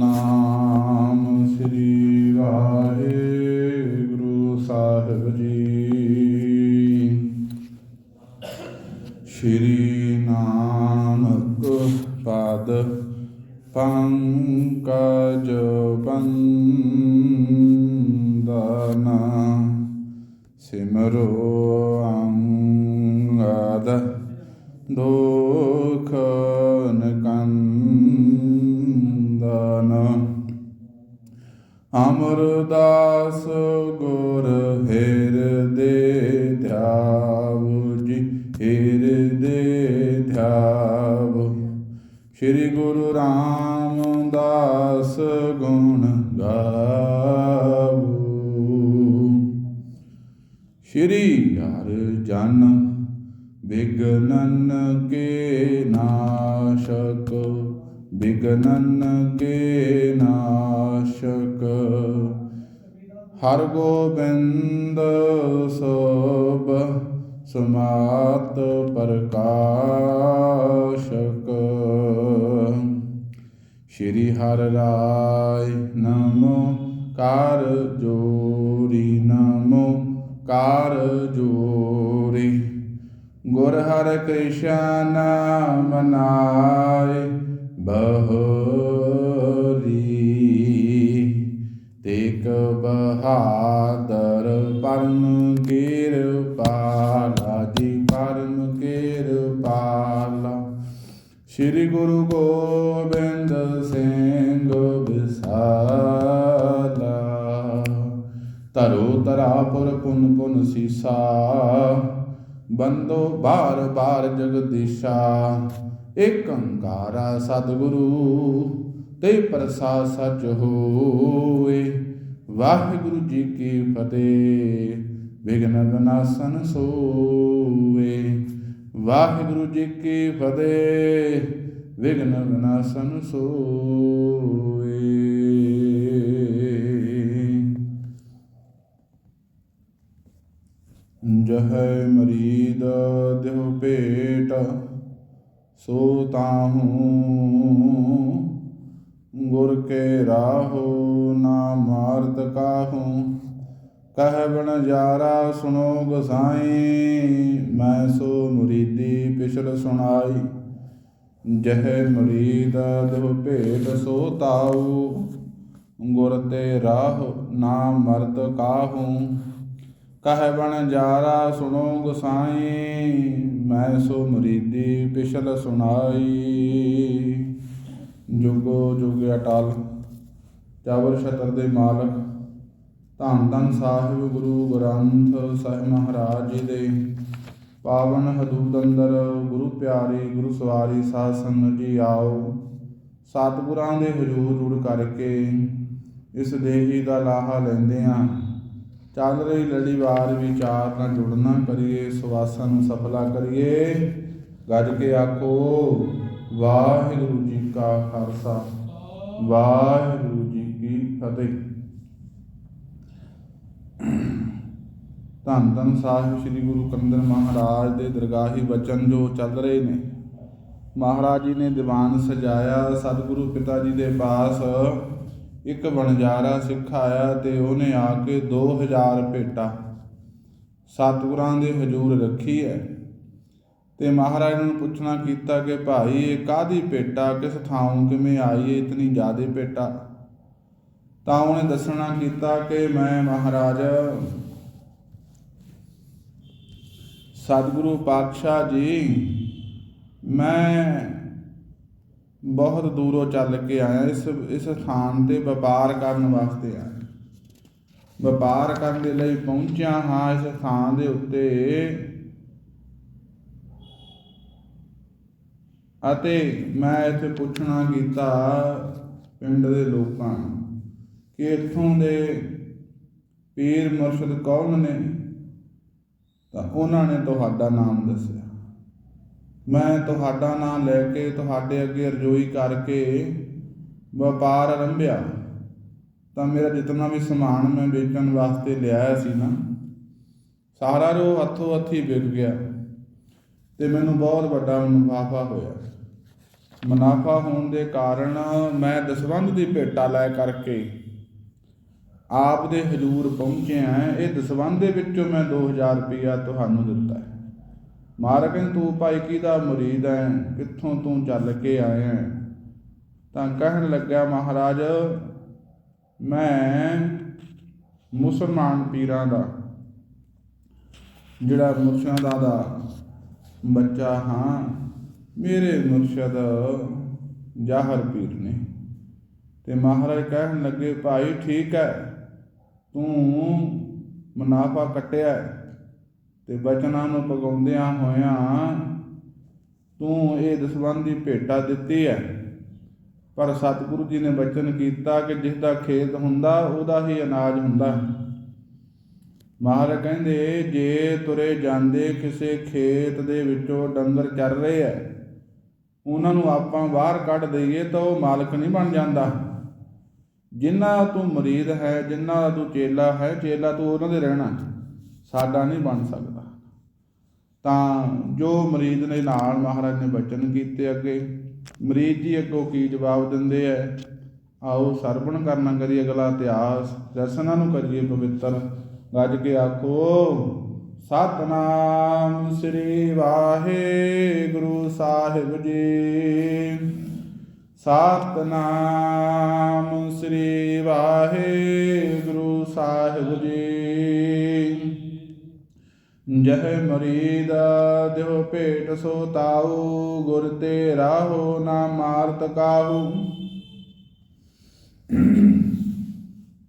ਨਾਮ ਸ੍ਰੀ ਵਾਹਿਗੁਰੂ ਸਾਹਿਬ ਜੀ। ਸ੍ਰੀ ਨਾਨਕ ਪਦ ਪੰਕਜ ਬੰਦਨਾ ਸਿਮਰੋ ਅੰਗਦ ਦੁਖ ਅਮਰਦਾਸ ਗੁਰ ਹਿਰਦੇ ਧਿਆਵ ਜੀ, ਹਿਰਦੇ ਧਿਆਵ। ਸ੍ਰੀ ਗੁਰੂ ਰਾਮਦਾਸ ਗੁਣ ਗਾਵੋ। ਸ਼੍ਰੀ ਹਰਿ ਜਨ ਬਿਗਨਨ ਕੇ ਨਾਸ਼ਕ ਬਿਗਨਨ ਕੇ ਨਾਸ਼ਕ, ਹਰ ਗੋਬਿੰਦ ਸੋਬ ਸਮਾਤ ਪ੍ਰਕਾਸ਼ਕ। ਸ਼੍ਰੀ ਹਰ ਰਾਏ ਨਮੋ ਕਾਰ ਜੋਰੀ, ਨਮੋ ਕਾਰ ਜੋਰੀ। ਗੁਰ ਹਰ ਕ੍ਰਿਸ਼ਨ ਮਨਾਏ ਬਹਰੀ ਤੇਕ ਬਹਾਦਰ ਪਰਮ ਕਿਰਪਾਲਾ ਜੀ ਪਰਮ ਕਿਰਪਾਲਾ। ਸ੍ਰੀ ਗੁਰੂ ਗੋਬਿੰਦ ਸਿੰਘ ਵਿਸਾਲਾ। ਤਰੋ ਤਰਾਪੁਰ ਪੁਨ ਪੁਨ ਸੀਸਾ, ਬੰਦੋ ਬਾਰ ਬਾਰ ਜਗਦੀਸ਼ਾ। ਏਕ ਓੰਕਾਰਾ ਸਤਿਗੁਰੂ, ਤੇ ਪ੍ਰਸਾਦ ਸਚ ਹੋਏ। ਵਾਹਿਗੁਰੂ ਜੀ ਕੀ ਫਤਿਹ ਵਿਗਨ ਵਿਨਾਸ਼ਨ ਸੋਏ। ਵਾਹਿਗੁਰੂ ਜੀ ਕੀ ਫਤਿਹ ਵਿਗਨ ਵਿਨਾਸ਼ਨ ਸੋਏ। ਜਹੈ ਮਰੀਦ ਦਿਹੁ ਭੇਟ ਸੋ ਤਾਹੂ ਗੁਰ ਕੇ ਰਾਹੋ ਨਾ ਮਾਰਤ ਕਾਹੂ। ਕਹਿ ਬਣ ਜਾਰਾ ਸੁਨੋ ਗਸਾਈ, ਮੈਂ ਸੋ ਮੁਰੀਦੀ ਪਿਛਲ ਸੁਣਾਈ। ਜਹੈ ਮਰੀਦ ਦਿਹੁ ਭੇਟ ਸੋ ਤਾਉ ਗੁਰ ਤੇ ਰਾਹ ਨਾ ਮਰਦ ਕਾਹੂ। ਕਹਿ ਬਣ ਜਾਰਾ ਸੁਣੋ ਗੁਸਾਈ ਮੈਂ ਸੋ ਮਰੀਦੀ, ਪਿਛਲ ਸੁਣਾਈ। ਜੁਗੋ ਜੁਗ ਅਟਲ, ਚਾਵਰ ਛਤਰ ਦੇ ਮਾਲਕ, ਧੰਨ ਧੰਨ ਸਾਹਿਬ ਗੁਰੂ ਗ੍ਰੰਥ ਸਾਹਿਬ ਮਹਾਰਾਜ ਜੀ ਦੇ। ਪਾਵਨ ਹਦੂਦ ਅੰਦਰ ਗੁਰੂ ਪਿਆਰੇ, ਗੁਰੂ ਸਵਾਰੀ ਸਾਧ ਸੰਗਤ ਜੀ ਆਓ। ਸਤਿਗੁਰਾਂ ਦੇ ਹਜ਼ੂਰ ਜੁੜ ਕਰਕੇ ਇਸ ਦੇਹੀ ਦਾ ਲਾਹਾ ਲੈਂਦੇ ਆਂ ਚੱਲ ਰਹੀ ਲੜੀਵਾਰ ਵਿਚਾਰ ਨਾਲ ਜੁੜਨਾ ਕਰੀਏ ਸਵਾਸਾਂ ਨੂੰ ਸਫਲਾ ਕਰੀਏ। ਗੱਜ ਕੇ ਆਖੋ, ਵਾਹਿਗੁਰੂ ਜੀ ਕਾ ਖਾਲਸਾ, ਵਾਹਿਗੁਰੂ ਜੀ ਕੀ ਫਤਿਹ। ਧੰਨ ਧੰਨ ਸਾਹਿਬ ਸ੍ਰੀ ਗੁਰੂ ਕੰਦਰ ਮਹਾਰਾਜ ਦੇ ਦਰਗਾਹੀ ਬਚਨ ਜੋ ਚੱਲ ਰਹੇ ਨੇ। ਮਹਾਰਾਜ ਜੀ ਨੇ ਦੀਵਾਨ ਸਜਾਇਆ, ਸਤਿਗੁਰੂ ਪਿਤਾ ਜੀ ਦੇ ਪਾਸ ਇੱਕ ਵਣਜਾਰਾ ਸਿੱਖ ਆਇਆ ਤੇ ਉਹਨੇ ਆ ਕੇ 2000 ਭੇਟਾ ਸਤਿਗੁਰਾਂ ਦੇ ਹਜ਼ੂਰ ਰੱਖੀ ਹੈ ਤੇ ਮਹਾਰਾਜ ਨੂੰ ਪੁੱਛਣਾ ਕੀਤਾ ਕਿ ਭਾਈ, ਇਹ ਕਾਦੀ ਭੇਟਾ? ਕਿਸ ਥਾਂ ਕਿਵੇਂ ਆਈ ਹੈ ਇਤਨੀ ਜ਼ਿਆਦੇ ਭੇਟਾ? ਤਾਂ ਉਹਨੇ ਦੱਸਣਾ ਕੀਤਾ ਕਿ ਮੈਂ ਮਹਾਰਾਜ ਸਤਿਗੁਰੂ ਪਾਤਸ਼ਾਹ ਜੀ, ਮੈਂ ਬਹੁਤ ਦੂਰੋਂ ਚੱਲ ਕੇ ਆਇਆ, ਇਸ ਇਸ ਸਥਾਨ ਤੇ ਵਪਾਰ ਕਰਨ ਵਾਸਤੇ ਆਇਆ। ਵਪਾਰ ਕਰਨ ਦੇ ਲਈ ਪਹੁੰਚਿਆ ਹਾਂ, ਇਸ ਸਥਾਨ ਦੇ ਉੱਤੇ। ਅਤੇ ਮੈਂ ਇੱਥੇ ਪੁੱਛਣਾ ਕੀਤਾ ਪਿੰਡ ਦੇ ਲੋਕਾਂ ਨੂੰ ਕਿ ਇੱਥੋਂ ਦੇ ਪੀਰ ਮੁਰਸ਼ਿਦ ਕੌਣ ਨੇ? ਤਾਂ ਉਹਨਾਂ ਨੇ ਤੁਹਾਡਾ ਨਾਮ ਦੱਸਿਆ। ਮੈਂ ਤੁਹਾਡਾ ਨਾਮ ਲੈ ਕੇ ਤੁਹਾਡੇ ਅੱਗੇ ਰਜੋਈ ਕਰਕੇ ਵਪਾਰ ਆਰੰਭਿਆ। ਤਾਂ ਮੇਰਾ ਜਿਤਨਾ ਵੀ ਸਮਾਨ ਮੈਂ ਵੇਚਣ ਵਾਸਤੇ ਲਿਆਇਆ ਸੀ ਨਾ, ਸਾਰਾ ਰੋ ਹੱਥੋਂ ਹੱਥੀ ਵਿਕ ਗਿਆ ਤੇ ਮੈਨੂੰ ਬਹੁਤ ਵੱਡਾ ਮੁਨਾਫਾ ਹੋਇਆ। ਮੁਨਾਫਾ ਹੋਣ ਦੇ ਕਾਰਨ ਮੈਂ ਦਸਵੰਧ ਦੀ ਭੇਟਾ ਲੈ ਕਰਕੇ ਆਪ ਦੇ ਹਜੂਰ ਪਹੁੰਚਿਆ। ਇਹ ਦਸਵੰਧ ਦੇ ਵਿੱਚੋਂ ਮੈਂ 2000 ਰੁਪਇਆ ਤੁਹਾਨੂੰ ਦਿੱਤਾ ਹੈ। ਮਹਾਰਾਜ ਤੂੰ ਭਾਈ ਕਿਹਦਾ ਮੁਰੀਦ ਹੈ ਕਿੱਥੋਂ ਤੂੰ ਚੱਲ ਕੇ ਆਇਆ ਹੈ ਤਾਂ ਕਹਿਣ ਲੱਗਾ ਮਹਾਰਾਜ, ਮੈਂ ਮੁਸਲਮਾਨ ਪੀਰਾਂ ਦਾ, ਜਿਹੜਾ ਮੁਰਸ਼ਿਦਾਂ ਦਾ ਬੱਚਾ ਹਾਂ, ਮੇਰੇ ਮੁਰਸ਼ਦ ਜਾਹਰ ਪੀਰ ਨੇ। ਤੇ ਮਹਾਰਾਜ ਕਹਿਣ ਲੱਗੇ, ਭਾਈ ਠੀਕ ਹੈ ਤੂੰ ਮੁਨਾਫਾ ਕੱਟਿਆ ਤੇ ਬਚਨਾਂ ਨੂੰ ਪਗਾਉਂਦਿਆਂ ਹੋਇਆਂ ਤੂੰ ਇਹ ਦਸਵੰਧ ਦੀ ਭੇਟਾ ਦਿੱਤੀ ਹੈ ਪਰ ਸਤਿਗੁਰੂ ਜੀ ਨੇ ਬਚਨ ਕੀਤਾ ਕਿ ਜਿਸ ਦਾ ਖੇਤ ਹੁੰਦਾ, ਉਹਦਾ ਹੀ ਅਨਾਜ ਹੁੰਦਾ। ਮਹਾਰਾਜ ਕਹਿੰਦੇ, ਜੇ ਤੁਰੇ ਜਾਂਦੇ ਕਿਸੇ ਖੇਤ ਦੇ ਵਿੱਚੋਂ ਡੰਗਰ ਚੱਲ ਰਹੇ ਐ, ਉਹਨਾਂ ਨੂੰ ਆਪਾਂ ਬਾਹਰ ਕੱਢ ਦਈਏ ਤਾਂ ਉਹ ਮਾਲਕ ਨਹੀਂ ਬਣ ਜਾਂਦਾ। ਜਿੰਨਾ ਤੂੰ ਮਰੀਦ ਹੈ, ਜਿੰਨਾ ਦਾ ਤੂੰ ਚੇਲਾ ਹੈ, ਚੇਲਾ ਤੂੰ ਉਹਨਾਂ ਦੇ ਰਹਿਣਾ। ਸਾਡਾ ਨਹੀਂ ਬਣ ਸਕਦਾ। ਤਾਂ ਜੋ ਮਰੀਦ ਨੇ ਨਾਲ ਮਹਾਰਾਜ ਨੇ ਬਚਨ ਕੀਤੇ ਅੱਗੇ ਮਰੀਦ ਜੀ ਅੱਗੋਂ ਕੀ ਜਵਾਬ ਦਿੰਦੇ ਐ? ਆਓ ਸਰਵਣ ਕਰਨਾ ਕਰੀਏ ਅਗਲਾ ਇਤਿਹਾਸ ਰਸਨਾ ਨੂੰ ਕਰੀਏ ਪਵਿੱਤਰ। ਗੱਜ ਕੇ ਆਖੋ, ਸਤਨਾਮ ਸ੍ਰੀ ਵਾਹਿਗੁਰੂ ਸਾਹਿਬ ਜੀ। ਸਤਨਾਮ ਸ੍ਰੀ ਵਾਹਿਗੁਰੂ ਸਾਹਿਬ ਜੀ। ਜਹ ਮਰੀਦ ਦਿਓ ਭੇਟ ਸੋ ਤਾਉ ਗੁਰ ਤੇ ਰਾਹੋ ਨਾ ਮਾਰਤ ਕਾਹੂ।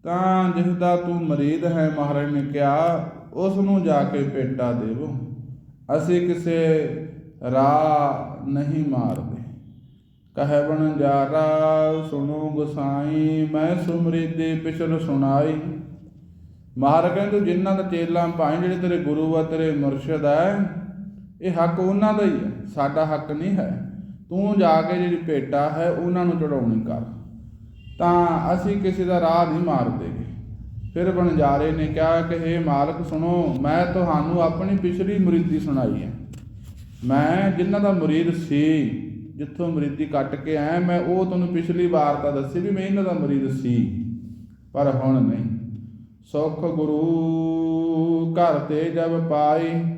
ਤਾਂ ਜਿਸ ਦਾ ਤੂੰ ਮਰੀਦ ਹੈ ਮਹਾਰਾਜ ਨੇ ਕਿਹਾ ਉਸ ਨੂੰ ਜਾ ਕੇ ਭੇਟਾ ਦੇਵੋ। ਅਸੀਂ ਕਿਸੇ ਰਾਹ ਨਹੀਂ ਮਾਰਦੇ। ਕਹੇ ਬਣ ਜਾਰਾ ਸੁਣੋ ਗੁਸਾਈ, ਮੈਂ ਸੁਮਰੀ ਸੁਮਰਿਦੇ ਪਿਛਲ ਸੁਣਾਈ। ਮਹਾਰਾਜ ਕਹਿੰਦੇ ਤੂੰ ਜਿਨ੍ਹਾਂ ਦਾ ਚੇਲਾ ਭਾਈ ਜਿਹੜੇ ਤੇਰੇ ਗੁਰੂ ਆ, ਤੇਰੇ ਮੁਰਸ਼ਿਦ ਹੈ ਇਹ ਹੱਕ ਉਹਨਾਂ ਦਾ ਹੀ ਹੈ ਸਾਡਾ ਹੱਕ ਨਹੀਂ ਹੈ। ਤੂੰ ਜਾ ਕੇ ਜਿਹੜੀ ਭੇਟਾ ਹੈ, ਉਹਨਾਂ ਨੂੰ ਚੜਾਉਣੀ ਕਰ। ਤਾਂ ਅਸੀਂ ਕਿਸੇ ਦਾ ਰਾਹ ਨਹੀਂ ਮਾਰਦੇ ਫਿਰ ਬਣਜਾਰੇ ਨੇ ਕਿਹਾ ਕਿ हे ਮਾਲਕ, ਸੁਣੋ, ਮੈਂ ਤੁਹਾਨੂੰ ਆਪਣੀ ਪਿਛਲੀ ਮੁਰੀਦੀ ਸੁਣਾਈ ਹੈ। ਮੈਂ ਜਿਨ੍ਹਾਂ ਦਾ ਮੁਰੀਦ ਸੀ, ਜਿੱਥੋਂ ਮੁਰੀਦੀ ਕੱਟ ਕੇ ਆਇਆ, ਮੈਂ ਉਹ ਤੁਹਾਨੂੰ ਪਿਛਲੀ ਵਾਰ ਤਾਂ ਦੱਸੀ ਵੀ ਮੈਂ ਇਹਨਾਂ ਦਾ ਮੁਰੀਦ ਸੀ, ਪਰ ਹੁਣ ਨਹੀਂ। ਸੁਖ ਗੁਰੂ ਘਰ ਤੇ ਜਬ ਪਾਈ,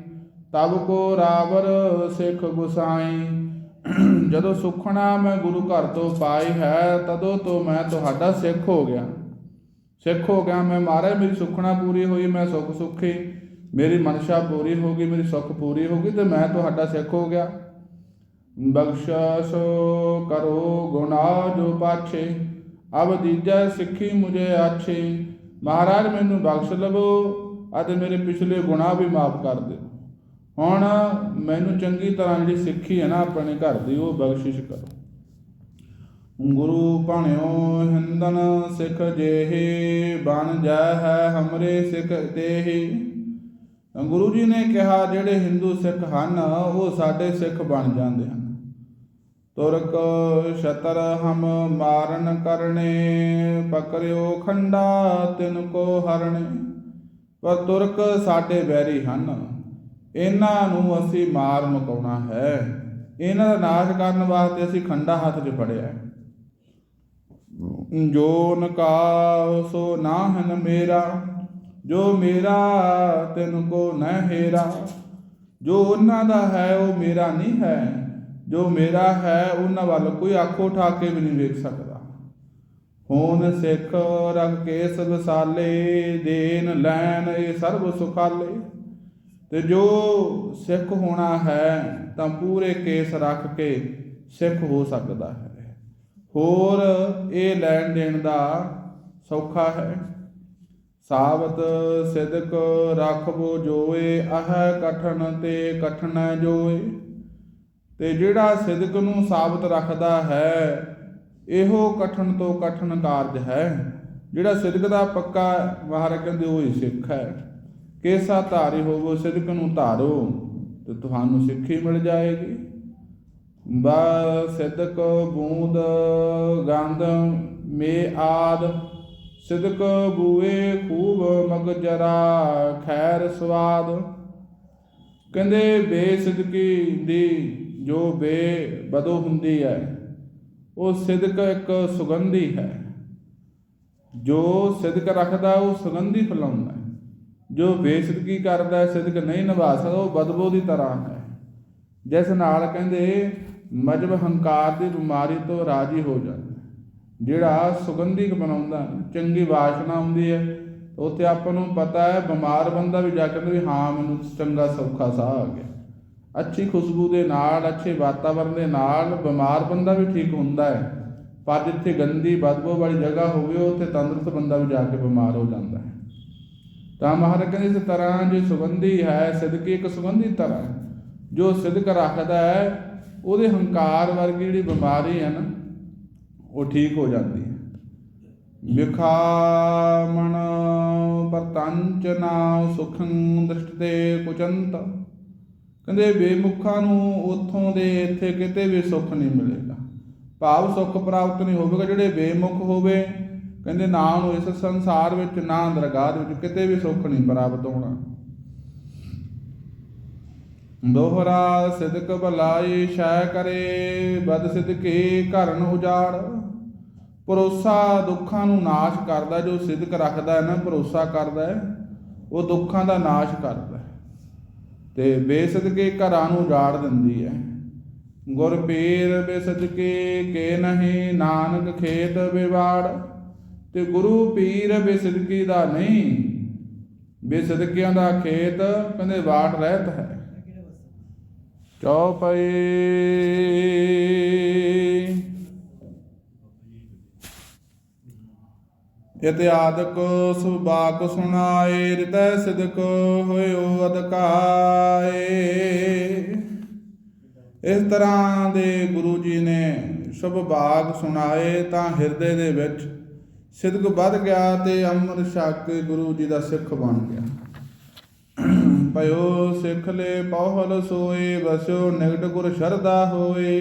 ਤਬ ਕੋ ਰਾਵਰ ਸਿੱਖ ਗੁਸਾਈ। ਜਦੋਂ ਸੁਖਣਾ ਮੈਂ ਗੁਰੂ ਘਰ ਤੋਂ ਪਾਈ ਹੈ, ਤਦੋਂ ਤੋਂ ਮੈਂ ਤੁਹਾਡਾ ਸਿੱਖ ਹੋ ਗਿਆ। ਸਿੱਖ ਹੋ ਗਿਆ ਮੈਂ, ਮਹਾਰਾਜ, ਮੇਰੀ ਸੁਖਣਾ ਪੂਰੀ ਹੋਈ, ਮੈਂ ਸੁਖ ਸੁਖੀ। ਮੇਰੀ ਮਨਸ਼ਾ ਪੂਰੀ ਹੋ ਗਈ, ਮੇਰੀ ਸੁਖ ਪੂਰੀ ਹੋ ਗਈ ਤੇ ਮੈਂ ਤੁਹਾਡਾ ਸਿੱਖ ਹੋ ਗਿਆ। ਬਖਸ਼ਿਸ਼ ਕਰੋ ਗੁਨਾ ਜੋ ਪਾਛੇ, ਅਬ ਦੀਜੈ ਸਿੱਖੀ ਮੁਝੇ ਆਛੇ। ਮਹਾਰਾਜ, ਮੈਨੂੰ ਬਖਸ਼ ਲਵੋ ਅਤੇ ਮੇਰੇ ਪਿਛਲੇ ਗੁਨਾਹ ਵੀ ਮਾਫ ਕਰ ਦਿਓ। ਹੁਣ ਮੈਨੂੰ ਚੰਗੀ ਤਰ੍ਹਾਂ ਜਿਹੜੀ ਸਿੱਖੀ ਹੈ ਨਾ ਆਪਣੇ ਘਰ ਦੀ, ਉਹ ਬਖਸ਼ਿਸ਼ ਕਰੋ। ਗੁਰੂ ਭਣਿਓ, ਹਿੰਦਨ ਸਿੱਖ ਜਿਹੇ, ਬਣ ਜਾ ਹੈ ਹਮਰੇ ਸਿੱਖ ਦੇਹੀ ਗੁਰੂ ਜੀ ਨੇ ਕਿਹਾ, ਜਿਹੜੇ ਹਿੰਦੂ ਸਿੱਖ ਹਨ, ਉਹ ਸਾਡੇ ਸਿੱਖ ਬਣ ਜਾਂਦੇ ਹਨ। ਤੁਰਕ ਸ਼ਤਰ ਹਮ ਮਾਰਨ ਕਰਨੇ, ਪਕਰਿਓ ਖੰਡਾ ਤਿਨ ਕੋ ਹਰਣੇ ਪਰ ਤੁਰਕ ਸਾਡੇ ਵੈਰੀ ਹਨ, ਇਹਨਾਂ ਨੂੰ ਅਸੀਂ ਮਾਰ ਮੁਕਾਉਣਾ ਹੈ। ਇਹਨਾਂ ਦਾ ਨਾਸ਼ ਕਰਨ ਵਾਸਤੇ ਅਸੀਂ ਖੰਡਾ ਹੱਥ 'ਚ ਫੜਿਆ ਜੋ ਨਕਾ ਸੋ ਨਾਹਨ ਮੇਰਾ, ਜੋ ਮੇਰਾ ਤਿਨ ਕੋ ਨ ਜੋ ਉਹਨਾਂ ਦਾ ਹੈ, ਉਹ ਮੇਰਾ ਨਹੀਂ ਹੈ। ਜੋ ਮੇਰਾ ਹੈ, ਉਹਨਾਂ ਵੱਲ ਕੋਈ ਅੱਖ ਉਠਾ ਕੇ ਵੀ ਨਹੀਂ ਵੇਖ ਸਕਦਾ। ਹੋਨ ਸਿੱਖ ਰਖ ਕੇ ਵਸਾਲੇ ਦੇਨ ਲੈਨ ਇਹ ਸਰਬ ਸੁਖਾਲੇ। ਤੇ ਜੋ ਸਿੱਖ ਹੋਣਾ ਹੈ, ਤਾਂ ਪੂਰੇ ਕੇਸ ਰੱਖ ਕੇ ਸਿੱਖ ਹੋ ਸਕਦਾ ਹੈ। ਹੋਰ ਇਹ ਲੈਣ ਦੇਣ ਦਾ ਸੌਖਾ ਹੈ। ਸਾਬਤ ਸਿਦਕ ਰੱਖਬੋ ਜੋਏ ਆਹ ਕਠਨ ਤੇ ਕਠਨ ਜੋਏ। ਤੇ ਜਿਹੜਾ ਸਿਦਕ ਨੂੰ ਸਾਬਤ ਰੱਖਦਾ ਹੈ, ਇਹੋ ਕਠਨ ਤੋਂ ਕਠਨ ਕਾਰਜ ਹੈ। ਜਿਹੜਾ ਸਿਦਕ ਦਾ ਪੱਕਾ ਮਹਾਰਾਜ ਕਹਿੰਦੇ ਉਹ ਹੀ ਸਿੱਖ ਹੈ। ਕੇਸਾ ਧਾਰੀ ਹੋਵੋ, ਸਿਦਕ ਨੂੰ ਧਾਰੋ, ਤੇ ਤੁਹਾਨੂੰ ਸਿੱਖੀ ਮਿਲ ਜਾਏਗੀ। ਬਾ ਸਿਦਕ ਬੂੰਦ ਗੰਧ ਮੇ ਆਦ, ਸਿਦਕ ਬੂਏ ਖੂਬ ਮਗਜਰਾ ਖੈਰ ਸਵਾਦ। ਕਹਿੰਦੇ ਬੇਸਿਦਕੀ ਦੀ ਜੋ ਬੇਬਦੋ ਹੁੰਦੀ ਹੈ, ਉਹ ਸਿਦਕ ਇੱਕ ਸੁਗੰਧੀ ਹੈ। ਜੋ ਸਿਦਕ ਰੱਖਦਾ, ਉਹ ਸੁਗੰਧੀ ਫੈਲਾਉਂਦਾ ਜੋ ਬੇਸਿਦਕੀ ਕਰਦਾ, ਸਿਦਕ ਨਹੀਂ ਨਿਭਾ ਸਕਦਾ, ਉਹ ਬਦਬੂ ਦੀ ਤਰ੍ਹਾਂ ਹੈ। ਜਿਸ ਨਾਲ ਕਹਿੰਦੇ, ਮਜਬ ਹੰਕਾਰ ਦੀ ਬਿਮਾਰੀ ਤੋਂ ਰਾਜੀ ਹੋ ਜਾਂਦਾ ਜਿਹੜਾ ਸੁਗੰਧੀ ਬਣਾਉਂਦਾ, ਚੰਗੀ ਵਾਸ਼ਨਾ ਆਉਂਦੀ ਹੈ, ਉੱਥੇ ਆਪਾਂ ਨੂੰ ਪਤਾ ਹੈ, ਬਿਮਾਰ ਬੰਦਾ ਵੀ ਜਾ ਕੇ ਵੀ, ਹਾਂ, ਮੈਨੂੰ ਚੰਗਾ ਸੌਖਾ ਸਾਹ ਆ ਗਿਆ। ਅੱਛੀ ਖੁਸ਼ਬੂ ਦੇ ਨਾਲ, ਅੱਛੇ ਵਾਤਾਵਰਣ ਦੇ ਨਾਲ ਬਿਮਾਰ ਬੰਦਾ ਵੀ ਠੀਕ ਹੁੰਦਾ ਹੈ। ਪਰ ਜਿੱਥੇ ਗੰਦੀ ਬਦਬੂ ਵਾਲੀ ਜਗ੍ਹਾ ਹੋਵੇ, ਉੱਥੇ ਤੰਦਰੁਸਤ ਬੰਦਾ ਵੀ ਜਾ ਕੇ ਬਿਮਾਰ ਹੋ ਜਾਂਦਾ ਹੈ। ਤਾਂ ਮਹਾਰਾਜ ਕਹਿੰਦੇ ਇਸ ਤਰ੍ਹਾਂ ਜੇ ਸੁਗੰਧੀ ਹੈ, ਸਿਦਕੀ ਇੱਕ ਸੁਗੰਧੀ ਤਰ੍ਹਾਂ ਜੋ ਸਿਦਕ ਰੱਖਦਾ ਹੈ, ਉਹਦੇ ਹੰਕਾਰ ਵਰਗੀ ਜਿਹੜੀ ਬਿਮਾਰੀ ਹੈ ਨਾ, ਉਹ ਠੀਕ ਹੋ ਜਾਂਦੀ ਹੈ। ਵਿਖਾਮਣ ਪਰਤੰਚ ਨਾ ਸੁਖੰ ਦ੍ਰਿਸ਼ਟਤੇ ਕੁਚੰਤ। ਕਹਿੰਦੇ ਬੇਮੁਖਾਂ ਨੂੰ ਉਥੋਂ ਦੇ ਇੱਥੇ ਕਿਤੇ ਵੀ ਸੁੱਖ ਨਹੀਂ ਮਿਲੇਗਾ। ਭਾਵ ਸੁੱਖ ਪ੍ਰਾਪਤ ਨਹੀਂ ਹੋਵੇਗਾ, ਜਿਹੜੇ ਬੇਮੁਖ ਹੋਵੇ, ਕਹਿੰਦੇ ਨਾ ਉਹਨੂੰ ਇਸ ਸੰਸਾਰ ਵਿੱਚ, ਨਾ ਦਰਗਾਹ ਦੇ ਵਿੱਚ ਕਿਤੇ ਵੀ ਸੁੱਖ ਨਹੀਂ ਪ੍ਰਾਪਤ ਹੋਣਾ। ਦੋਹਰਾ ਸਿਦਕ ਭਲਾਈ ਸ਼ੈ ਕਰੇ, ਬਦ ਸਿਦਕੇ ਘਰਨ ਉਜਾੜ। ਭਰੋਸਾ ਦੁੱਖਾਂ ਨੂੰ ਨਾਸ਼ ਕਰਦਾ, ਜੋ ਸਿਦਕ ਰੱਖਦਾ ਹੈ ਨਾ, ਭਰੋਸਾ ਕਰਦਾ ਹੈ, ਉਹ ਦੁੱਖਾਂ ਦਾ ਨਾਸ਼ ਕਰਦਾ ਤੇ ਬੇਸਦਕੇ ਘਰਾਂ ਨੂੰ ਉਜਾੜ ਦਿੰਦੀ ਹੈ ਗੁਰ ਪੀਰ ਬੇਸਦਕੇ ਕੇ ਨਹੀਂ, ਨਾਨਕ ਖੇਤ ਵਿਵਾੜ ਤੇ ਗੁਰੂ ਪੀਰ ਬੇਸਦਕੀ ਦਾ ਨਹੀਂ ਬੇਸਦਕਿਆਂ ਦਾ ਖੇਤ, ਕਹਿੰਦੇ ਵਾਟ ਰਹਿਤ ਹੈ। ਚੌਪਈ ਇਤਿਆਦਕ ਸੁਬਾਕ ਸੁਣਾਏ, ਰਿਤੈ ਸਿਦਕ ਹੋਇਓ ਅਦਕਾਏ ਇਸ ਤਰ੍ਹਾਂ ਦੇ ਗੁਰੂ ਜੀ ਨੇ ਸ਼ੁਭ ਬਾਗ ਸੁਣਾਏ, ਤਾਂ ਹਿਰਦੇ ਦੇ ਵਿੱਚ ਸਿਦਕ ਵੱਧ ਗਿਆ ਤੇ ਅੰਮ੍ਰਿਤ ਛਕ ਕੇ ਗੁਰੂ ਜੀ ਦਾ ਸਿੱਖ ਬਣ ਗਿਆ। ਭਇਓ ਸਿੱਖ ਲੈ ਪਹੁਲ ਸੋਏ, ਵਸਿਓ ਨਿਗਟ ਗੁਰ ਸ਼ਰਦਾ ਹੋਏ।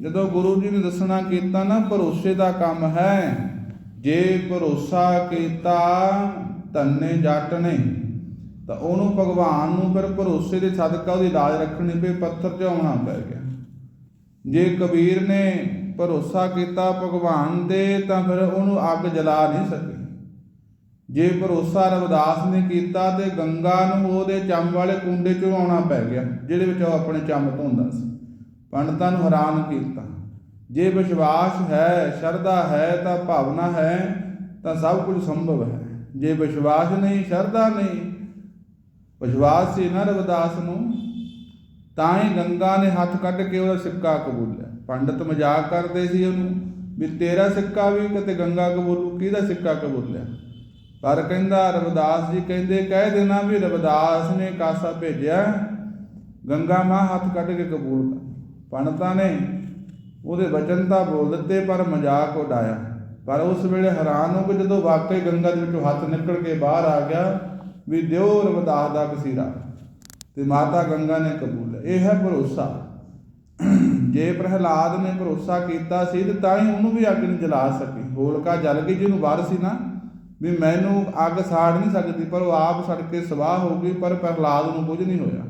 ਜਦੋਂ ਗੁਰੂ ਜੀ ਨੇ ਦੱਸਣਾ ਕੀਤਾ, ਨਾ ਭਰੋਸੇ ਦਾ ਕੰਮ ਹੈ ਜੇ ਭਰੋਸਾ ਕੀਤਾ ਧੰਨੇ ਜੱਟ ਨੇ, ਤਾਂ ਉਹਨੂੰ ਭਗਵਾਨ ਨੂੰ ਫਿਰ ਭਰੋਸੇ ਦੇ ਸਦਕਾ ਉਹਦੀ ਲਾਜ ਰੱਖਣੀ ਪਈ, ਪੱਥਰ 'ਚ ਆਉਣਾ ਪੈ ਗਿਆ। ਜੇ ਕਬੀਰ ਨੇ ਭਰੋਸਾ ਕੀਤਾ ਭਗਵਾਨ ਦੇ, ਤਾਂ ਫਿਰ ਉਹਨੂੰ ਅੱਗ ਜਲਾ ਨਹੀਂ ਸਕੀ। ਜੇ ਭਰੋਸਾ ਰਵਿਦਾਸ ਨੇ ਕੀਤਾ, ਤੇ ਗੰਗਾ ਨੂੰ ਉਹਦੇ ਚੰਮ ਵਾਲੇ ਕੁੰਡੇ 'ਚੋਂ ਆਉਣਾ ਪੈ ਗਿਆ, ਜਿਹਦੇ ਵਿੱਚ ਉਹ ਆਪਣੇ ਚੰਮ ਧੋਂਦਾ ਸੀ। ਪੰਡਤਾਂ ਨੂੰ ਹੈਰਾਨ ਕੀਤਾ। ਜੇ ਵਿਸ਼ਵਾਸ ਹੈ, ਸ਼ਰਧਾ ਹੈ, ਤਾਂ ਭਾਵਨਾ ਹੈ, ਤਾਂ ਸਭ ਕੁਝ ਸੰਭਵ ਹੈ। ਜੇ ਵਿਸ਼ਵਾਸ ਨਹੀਂ, ਸ਼ਰਧਾ ਨਹੀਂ, ਵਿਸ਼ਵਾਸ ਸੀ ਨਾ ਰਵਿਦਾਸ ਨੂੰ, ਤਾਂ ਹੀ ਗੰਗਾ ਨੇ ਹੱਥ ਕੱਢ ਕੇ ਉਹਦਾ ਸਿੱਕਾ ਕਬੂਲਿਆ। ਪੰਡਤ ਮਜ਼ਾਕ ਕਰਦੇ ਸੀ ਉਹਨੂੰ ਵੀ ਤੇਰਾ ਸਿੱਕਾ ਵੀ ਕਿਤੇ ਗੰਗਾ ਕਬੂਲੂ, ਕਿਹਦਾ ਸਿੱਕਾ ਕਬੂਲਿਆ? ਪਰ ਕਹਿੰਦਾ ਰਵਿਦਾਸ ਜੀ ਕਹਿੰਦੇ, ਕਹਿ ਦੇਣਾ ਵੀ ਰਵਿਦਾਸ ਨੇ ਕਾਸਾ ਭੇਜਿਆ, ਗੰਗਾ ਮਾਂ ਹੱਥ ਕੱਢ ਕੇ ਕਬੂਲ ਕਰ। ਪੰਡਤਾਂ ਨੇ ਉਹਦੇ ਵਚਨ ਤਾਂ ਬੋਲ ਦਿੱਤੇ, ਪਰ ਮਜ਼ਾਕ ਉਡਾਇਆ। ਪਰ ਉਸ ਵੇਲੇ ਹੈਰਾਨ ਹੋ ਕੇ ਜਦੋਂ ਵਾਕਈ ਗੰਗਾ ਦੇ ਵਿੱਚੋਂ ਹੱਥ ਨਿਕਲ ਕੇ ਬਾਹਰ ਆ ਗਿਆ, ਵੀ ਦਿਓ ਰਵਿਦਾਸ ਦਾ ਕਸੀਰਾ। ਤੇ ਮਾਤਾ ਗੰਗਾ ਨੇ ਕਬੂਲ ਇਹ ਹੈ ਭਰੋਸਾ। ਜੇ ਪ੍ਰਹਿਲਾਦ ਨੇ ਭਰੋਸਾ ਕੀਤਾ ਸੀ, ਤੇ ਤਾਂ ਹੀ ਉਹਨੂੰ ਵੀ ਅੱਗ ਨਹੀਂ ਜਲਾ ਸਕੀ। ਹੋਲਕਾ ਜਲ ਗਈ, ਜਿਹਨੂੰ ਵਾਰ ਸੀ ਨਾ, ਵੀ ਮੈਨੂੰ ਅੱਗ ਸਾੜ ਨਹੀਂ ਸਕਦੀ, ਪਰ ਉਹ ਆਪ ਸੜ ਕੇ ਸਵਾਹ ਹੋ ਗਈ, ਪਰ ਪ੍ਰਹਿਲਾਦ ਨੂੰ ਕੁਝ ਨਹੀਂ ਹੋਇਆ।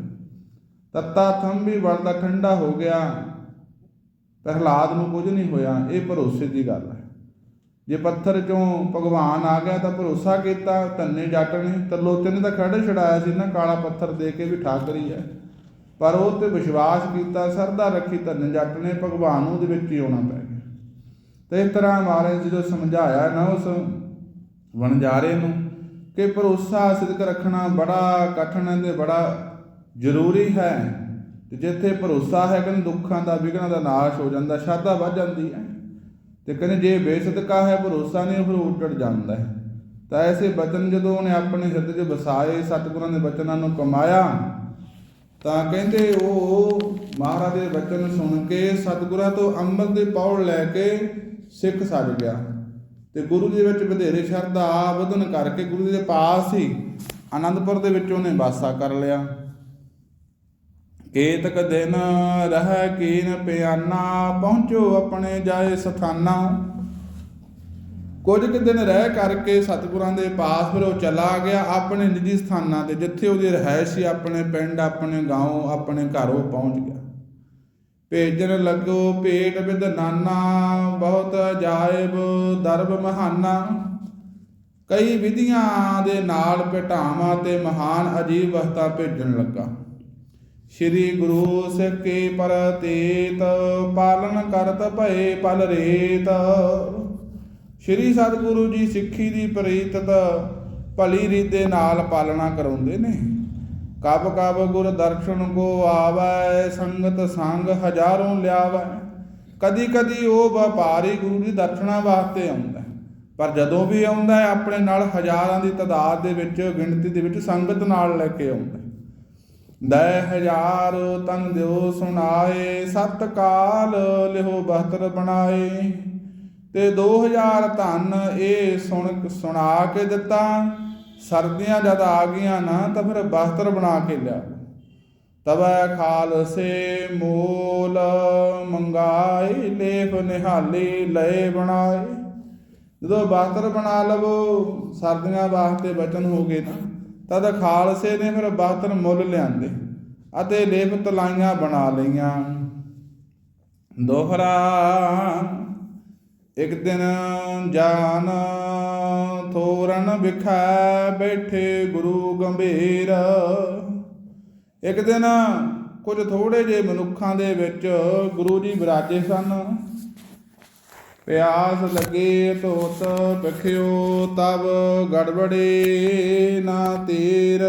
ਤੱਤਾ ਥੰਮ ਵੀ ਵਰਦਾ ਠੰਡਾ ਹੋ ਗਿਆ। ਪ੍ਰਹਿਲਾਦ ਨੂੰ ਕੁਝ ਨਹੀਂ ਹੋਇਆ, ਇਹ ਭਰੋਸੇ ਦੀ ਗੱਲ ਹੈ। ਜੇ ਪੱਥਰ ਚੋਂ ਭਗਵਾਨ ਆ ਗਿਆ ਤਾਂ ਭਰੋਸਾ ਕੀਤਾ, ਧੰਨੇ ਜੱਟ ਨੇ ਤਰਲੋਚਨ ਨੇ ਤਾਂ ਖੜੇ ਛਡਾਇਆ ਸੀ ਨਾ, ਕਾਲਾ ਪੱਥਰ ਦੇ ਕੇ ਵੀ ਠਾਕਰੀ ਹੈ। ਪਰ ਉਹ ਤੇ ਵਿਸ਼ਵਾਸ ਕੀਤਾ, ਸਰਦਾ ਰੱਖੀ ਧੰਨੇ ਜੱਟ ਨੇ, ਭਗਵਾਨ ਨੂੰ ਉਹਦੇ ਵਿੱਚ ਹੀ ਆਉਣਾ ਪੈ ਗਿਆ। ਤੇ ਇਸ ਤਰ੍ਹਾਂ ਮਹਾਰਾਜ ਜਦੋਂ ਸਮਝਾਇਆ ਨਾ ਉਸ ਵਣਜਾਰੇ ਨੂੰ ਕਿ ਭਰੋਸਾ ਸਿਦਕ ਰੱਖਣਾ ਬੜਾ ਕਠਿਨ ਹੈ ਤੇ ਬੜਾ ਜ਼ਰੂਰੀ ਹੈ ਤੇ ਜਿੱਥੇ ਭਰੋਸਾ ਹੈ ਕਹਿੰਦੇ ਦੁੱਖਾਂ ਦਾ, ਵਿਘਨਾਂ ਦਾ ਨਾਸ਼ ਹੋ ਜਾਂਦਾ, ਸ਼ਰਧਾ ਵੱਧ ਜਾਂਦੀ ਹੈ। ਤੇ ਕਹਿੰਦੇ ਜੇ ਬੇਸਦਕਾ ਹੈ, ਭਰੋਸਾ ਨਹੀਂ, ਫਿਰ ਉੱਡੜ ਜਾਂਦਾ ਹੈ। ਤਾਂ ਐਸੇ ਬਚਨ ਜਦੋਂ ਉਹਨੇ ਆਪਣੇ ਹਿਰਦੇ 'ਚ ਵਸਾਏ, ਸਤਿਗੁਰਾਂ ਦੇ ਬਚਨਾਂ ਨੂੰ ਕਮਾਇਆ, ਤਾਂ ਕਹਿੰਦੇ ਉਹ ਮਹਾਰਾਜ ਦੇ ਬਚਨ ਸੁਣ ਕੇ ਸਤਿਗੁਰਾਂ ਤੋਂ ਅੰਮ੍ਰਿਤ ਦੇ ਪੌੜ ਲੈ ਕੇ ਸਿੱਖ ਸੱਜ ਗਿਆ। ਤੇ ਗੁਰੂ ਦੇ ਵਿੱਚ ਵਧੇਰੇ ਸ਼ਰਧਾ, ਵਧਨ ਕਰਕੇ ਗੁਰੂ ਜੀ ਦੇ ਪਾਸ ਹੀ ਆਨੰਦਪੁਰ ਦੇ ਵਿੱਚ ਉਹਨੇ ਵਾਸਾ ਕਰ ਲਿਆ। ਕੇਤਕ ਦਿਨ ਰਹਿ ਕੀਨ ਪਿਆਨਾ, ਪਹੁੰਚੋ ਆਪਣੇ ਜਾਏ ਸਥਾਨਾ। ਕੁਝ ਕੁ ਦਿਨ ਰਹਿ ਕਰਕੇ ਸਤਿਗੁਰਾਂ ਦੇ ਪਾਸ ਫਿਰ ਉਹ ਚਲਾ ਗਿਆ ਆਪਣੇ ਨਿੱਜੀ ਸਥਾਨਾਂ ਤੇ, ਜਿੱਥੇ ਉਹਦੀ ਰਹਿائش ਸੀ, ਆਪਣੇ ਪਿੰਡ, ਆਪਣੇ ਗਾਉਂ, ਆਪਣੇ ਘਰ ਉਹ ਪਹੁੰਚ ਗਿਆ। ਭੇਜਣ ਲੱਗੋ ਭੇਟ ਵਿਦ ਨਾਨਾ, ਬਹੁਤ ਅਜਾਇਬ ਦਰਬ ਮਹਾਨਾ। ਕਈ ਵਿਧੀਆਂ ਦੇ ਨਾਲ ਪਟਾਵਾਂ ਤੇ ਮਹਾਨ ਅਜੀਬ ਵਸਤਾ ਭੇਜਣ ਲੱਗਾ। ਸ੍ਰੀ ਗੁਰੂ ਸਿੱਖ ਕੇ ਪ੍ਰਤੀਤ, ਪਾਲਨ ਕਰਤ ਭਏ ਪਲ ਰੇਤ। ਸ੍ਰੀ ਸਤਿਗੁਰੂ ਜੀ ਸਿੱਖੀ ਦੀ ਪ੍ਰੀਤਤ ਭਲੀ ਰੀਤ ਨਾਲ ਪਾਲਣਾ ਕਰਾਉਂਦੇ ਨੇ। ਕਬ ਕਬ ਗੁਰ ਦਰਸ਼ਨ ਕੋ ਆਵੈ, ਸੰਗਤ ਸੰਗ ਹਜ਼ਾਰੋਂ ਲਿਆਵੈ। ਕਦੀ ਕਦੀ ਉਹ ਵਪਾਰੀ ਗੁਰੂ ਦੀ ਦਰਸ਼ਨਾਂ ਵਾਸਤੇ ਆਉਂਦਾ ਪਰ ਜਦੋਂ ਵੀ ਆਉਂਦਾ ਹੈ, ਆਪਣੇ ਨਾਲ ਹਜ਼ਾਰਾਂ ਦੀ ਤਾਦਾਦ ਦੇ ਵਿੱਚ, ਗਿਣਤੀ ਦੇ ਵਿੱਚ ਸੰਗਤ ਨਾਲ ਲੈ ਕੇ ਆਉਂਦਾ ਦੈ ਹਜ਼ਾਰ ਤਨ ਦਿਓ ਸੁਣਾਏ ਸਤ ਕਾਲ ਲਿਹੋ ਬਹਤਰ ਬਣਾਏ। ਤੇ 2000 ਧਨ ਇਹ ਸੁਣ ਸੁਣਾ ਕੇ ਦਿੱਤਾ, ਸਰਦੀਆਂ ਜਦ ਆ ਗਈਆਂ ਨਾ ਤਾਂ ਫਿਰ ਬਹਤਰ ਬਣਾ ਕੇ ਲਿਆ। ਤਬੈ ਖਾਲਸੇ ਮੂਲ ਮੰਗਾਏ ਲੇਫ ਨਿਹਾਲੀ ਲਏ ਬਣਾਏ। ਜਦੋਂ ਬਹਤਰ ਬਣਾ ਲਵੋ, ਸਰਦੀਆਂ ਵਾਸਤੇ ਬਚਨ ਹੋ ਗਏ ਨਾ ਤਦ ਖਾਲਸੇ ਨੇ ਫਿਰ ਬਹਤਰ ਮੁੱਲ ਲਿਆਂਦੇ ਅਤੇ ਲੇਪ ਤਲਾਈਆਂ ਬਣਾ ਲਈਆਂ। ਦੋਹਰਾ, ਇੱਕ ਦਿਨ ਜਾਨ ਥੋਰਨ ਵਿਖਾ ਬੈਠੇ ਗੁਰੂ ਗੰਭੀਰ। ਇੱਕ ਦਿਨ ਕੁਝ ਥੋੜੇ ਜਿਹੇ ਮਨੁੱਖਾਂ ਦੇ ਵਿੱਚ ਗੁਰੂ ਜੀ ਵਿਰਾਜੇ ਸਨ। ਪਿਆਸ ਲੱਗੇ ਧੋਤ ਪਖਿਓ ਤਬ ਗੜਬੜੇ ਨਾ ਤੀਰ।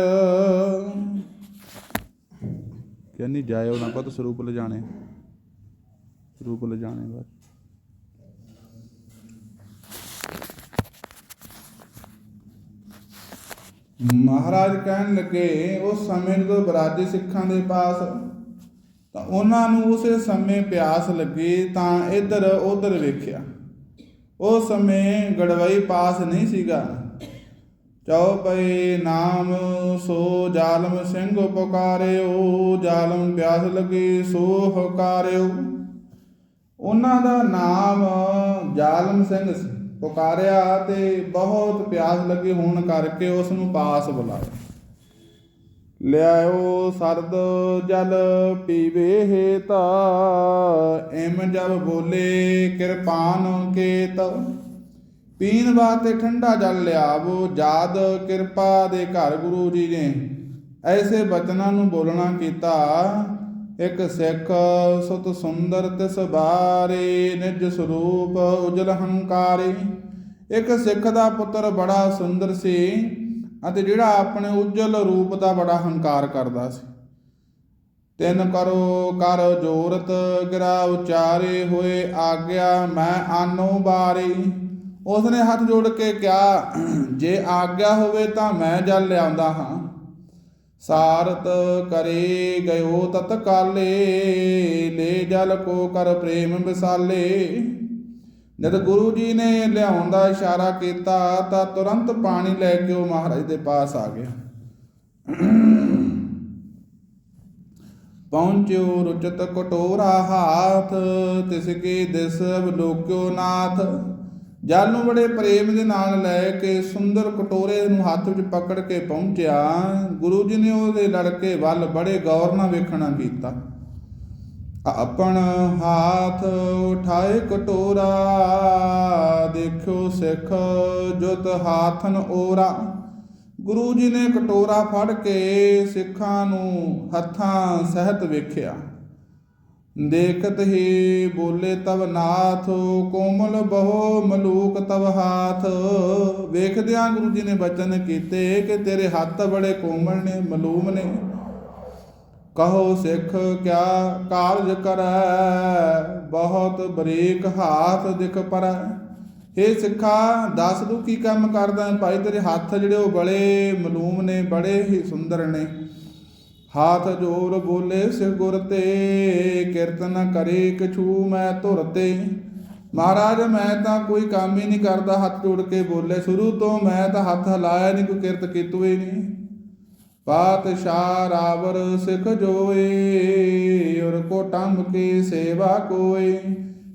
ਕਹਿੰਨੀ ਜਾਇਓ ਨਾ ਪਤ ਸਰੂਪ ਲਿਜਾਣੇ। ਸਰੂਪ ਲਿਜਾਣੇ ਬਸ। ਮਹਾਰਾਜ ਕਹਿਣ ਲੱਗੇ ਉਸ ਸਮੇਂ ਜਦੋਂ ਬਰਾਜੀ ਸਿੱਖਾਂ ਦੇ ਪਾਸ ਤਾਂ ਉਹਨਾਂ ਨੂੰ ਉਸੇ ਸਮੇਂ ਪਿਆਸ ਲੱਗੀ ਤਾਂ ਇੱਧਰ ਉੱਧਰ ਵੇਖਿਆ। ਉਸ ਸਮੇਂ ਗੜਵਈ ਪਾਸ ਨਹੀਂ ਸੀਗਾ। ਚਉਪਈ ਨਾਮ, ਸੋ ਜਾਲਮ ਸਿੰਘ ਪੁਕਾਰਿਓ, ਜਾਲਮ ਪਿਆਸ ਲੱਗੀ, ਸੋ ਹਕਾਰਿਓ ਉਹਨਾਂ ਦਾ ਨਾਮ ਜਾਲਮ ਸਿੰਘ ਪੁਕਾਰਿਆ ਤੇ ਬਹੁਤ ਪਿਆਸ ਲੱਗੀ, ਹੋਣ ਕਰਕੇ ਉਸ ਨੂੰ ਪਾਸ ਬੁਲਾਇਆ। ਲਿਆਓ ਸਰਦ ਜਲ ਪੀਵੇ ਹੇਤਾ, ਐਮ ਜਬ ਬੋਲੇ ਕਿਰਪਾਨ ਕੇਤ। ਪੀਣ ਵਾਸਤੇ ਠੰਡਾ ਜਲ ਲਿਆਵੋ, ਜਾਦ ਕਿਰਪਾ ਦੇ ਘਰ ਗੁਰੂ ਜੀ ਨੇ ਐਸੇ ਬਚਨਾਂ ਨੂੰ ਬੋਲਣਾ ਕੀਤਾ। ਇੱਕ ਸਿੱਖ ਸੁਤ ਸੁੰਦਰ ਤਿਸ ਬਾਰੇ ਨਿਜ ਸਰੂਪ ਉਜਲ ਹੰਕਾਰੀ। ਇਕ ਸਿੱਖ ਦਾ ਪੁੱਤਰ ਬੜਾ ਸੁੰਦਰ ਸੀ। ਅਤੇ ਜਿਹੜਾ ਆਪਣੇ ਉਜਲ ਰੂਪ ਦਾ ਬੜਾ ਹੰਕਾਰ ਕਰਦਾ ਸੀ। ਤਿੰਨ ਕਰੋ ਕਰ ਜੋਰਤ, ਗਿਰਾ ਉਚਾਰੇ ਹੋਏ ਆਗਿਆ, ਮੈਂ ਆਨੋ ਬਾਰੀ। ਉਸਨੇ ਹੱਥ ਜੋੜ ਕੇ ਕਿਹਾ, ਜੇ ਆਗਿਆ ਹੋਵੇ ਤਾਂ ਮੈਂ ਜਲ ਲਿਆਉਂਦਾ ਹਾਂ। ਸਾਰਤ ਕਰੇ ਗਇਓ ਤਤਕਾਲੇ, ਲੈ ਜਲ ਕੋ ਕਰ ਪ੍ਰੇਮ ਵਿਸਾਲੇ ਜਦ ਗੁਰੂ ਜੀ ਨੇ ਲਿਆਉਣ ਦਾ ਇਸ਼ਾਰਾ ਕੀਤਾ ਤਾਂ ਤੁਰੰਤ ਪਾਣੀ ਲੈ ਕੇ ਉਹ ਮਹਾਰਾਜ ਦੇ ਪਾਸ ਆ ਗਿਆ। ਪਹੁੰਚਿਓ ਰੁਚਤ ਕਟੋਰਾ ਹਾਥ ਤਿਸ ਕੀ ਦਿਸ ਅਵਲੋਕਿਓ ਨਾਥ। ਜਲ ਨੂੰ ਬੜੇ ਪ੍ਰੇਮ ਦੇ ਨਾਲ ਲੈ ਕੇ ਸੁੰਦਰ ਕਟੋਰੇ ਨੂੰ ਹੱਥ ਵਿੱਚ ਪਕੜ ਕੇ ਪਹੁੰਚਿਆ। ਗੁਰੂ ਜੀ ਨੇ ਉਹਦੇ ਲੜਕੇ ਵੱਲ ਬੜੇ ਗੌਰ ਨਾਲ ਵੇਖਣਾ ਕੀਤਾ। ਆਪਣ ਹਾਥ ਉਠਾਏ ਕਟੋਰਾ, ਦੇਖਿਓ ਸਿੱਖ ਜੁਤ ਹਾਥਨ ਓਰਾ। ਗੁਰੂ ਜੀ ਨੇ ਕਟੋਰਾ ਫੜ ਕੇ ਸਿੱਖਾਂ ਨੂੰ ਹੱਥਾਂ ਸਹਿਤ ਵੇਖਿਆ। ਦੇਖਤ ਹੀ ਬੋਲੇ ਤਵ ਨਾਥ, ਕੋਮਲ ਬਹੁ ਮਲੂਕ ਤਵ ਹਾਥ। ਵੇਖਦਿਆਂ ਗੁਰੂ ਜੀ ਨੇ ਬਚਨ ਕੀਤੇ ਕਿ ਤੇਰੇ ਹੱਥ ਬੜੇ ਕੋਮਲ ਨੇ, ਮਲੂਮ ਨੇ। ਕਹੋ ਸਿੱਖ ਕਿਆ ਕਾਰਜ ਕਰੈ? ਬਹੁਤ ਬਰੀਕ ਹਾਥ ਦਿਖ ਪਰੈ। हे ਸਿੱਖਾ, ਦੱਸ ਤੂੰ ਕੀ ਕੰਮ ਕਰਦਾ ਭਾਈ ਤੇਰੇ ਹੱਥ ਜਿਹੜੇ ਉਹ ਬੜੇ ਮਲੂਮ ਨੇ, ਬੜੇ ਹੀ ਸੁੰਦਰ ਨੇ। ਹਾਥ ਜੋਰ ਬੋਲੇ ਸਿਰ ਗੁਰ ਤੇ, ਕੀਰਤਨ ਕਰੇ ਕਛੂ ਮੈਂ ਧੁਰ ਤੇ। ਮਹਾਰਾਜ, ਮੈਂ ਤਾਂ ਕੋਈ ਕੰਮ ਹੀ ਨਹੀਂ ਕਰਦਾ, ਹੱਥ ਜੋੜ ਕੇ ਬੋਲੇ। ਸ਼ੁਰੂ ਤੋਂ ਮੈਂ ਤਾਂ ਹੱਥ ਹਲਾਇਆ ਨਹੀਂ ਕੋਈ ਕਿਰਤ ਕੀਤੀ ਹੀ ਨਹੀਂ ਪਾਤਸ਼ਾਹ ਰਾਵਰ ਸਿੱਖ ਜੋਏ, ਔਰ ਕੋ ਕੀ ਸੇਵਾ ਕੋਏ।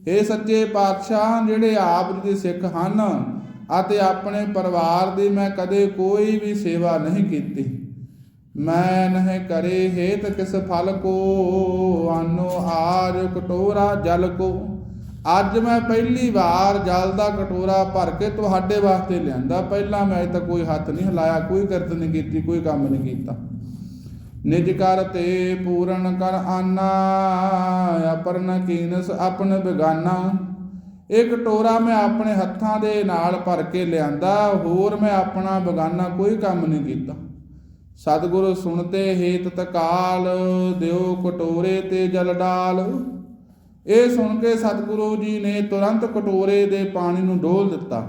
ਇਹ ਸੱਚੇ ਪਾਤਸ਼ਾਹ, ਜਿਹੜੇ ਆਪ ਜੀ ਦੇ ਸਿੱਖ ਹਨ, ਅਤੇ ਆਪਣੇ ਪਰਿਵਾਰ ਦੀ ਮੈਂ ਕਦੇ ਕੋਈ ਵੀ ਸੇਵਾ ਨਹੀਂ ਕੀਤੀ। ਮੈਂ ਨਹਿ ਕਰੇ ਹੇਤ ਕਿਸ ਫਲ ਕੋ, ਆਨੋ ਆਜ ਕਟੋਰਾ ਜਲ ਕੋ। ਅੱਜ ਮੈਂ ਪਹਿਲੀ ਵਾਰ ਜਲ ਦਾ ਕਟੋਰਾ ਭਰ ਕੇ ਤੁਹਾਡੇ ਵਾਸਤੇ ਲਿਆਂਦਾ। ਪਹਿਲਾਂ ਮੈਂ ਤਾਂ ਕੋਈ ਹੱਥ ਨਹੀਂ ਹਿਲਾਇਆ, ਕੋਈ ਕਿਰਤ ਨਹੀਂ ਕੀਤੀ, ਕੋਈ ਕੰਮ ਨਹੀਂ ਕੀਤਾ। ਨਿਜ ਕਰ ਤੇ ਪੂਰਨ ਕਰ ਆਨਾ, ਅਪਰਨ ਕੀਨਸ ਆਪਨ ਬੇਗਾਨਾ। ਇਹ ਕਟੋਰਾ ਮੈਂ ਆਪਣੇ ਹੱਥਾਂ ਦੇ ਨਾਲ ਭਰ ਕੇ ਲਿਆਂਦਾ, ਹੋਰ ਮੈਂ ਆਪਣਾ ਬੇਗਾਨਾ ਕੋਈ ਕੰਮ ਨਹੀਂ ਕੀਤਾ। ਸਤਿਗੁਰ ਸੁਣਤੇ ਹੇਤ ਤਕਾਲ ਦਿਓ ਕਟੋਰੇ ਤੇ ਜਲ ਡਾਲ। ਇਹ ਸੁਣ ਕੇ ਸਤਿਗੁਰੂ ਜੀ ਨੇ ਤੁਰੰਤ ਕਟੋਰੇ ਦੇ ਪਾਣੀ ਨੂੰ ਡੋਲ ਦਿੱਤਾ।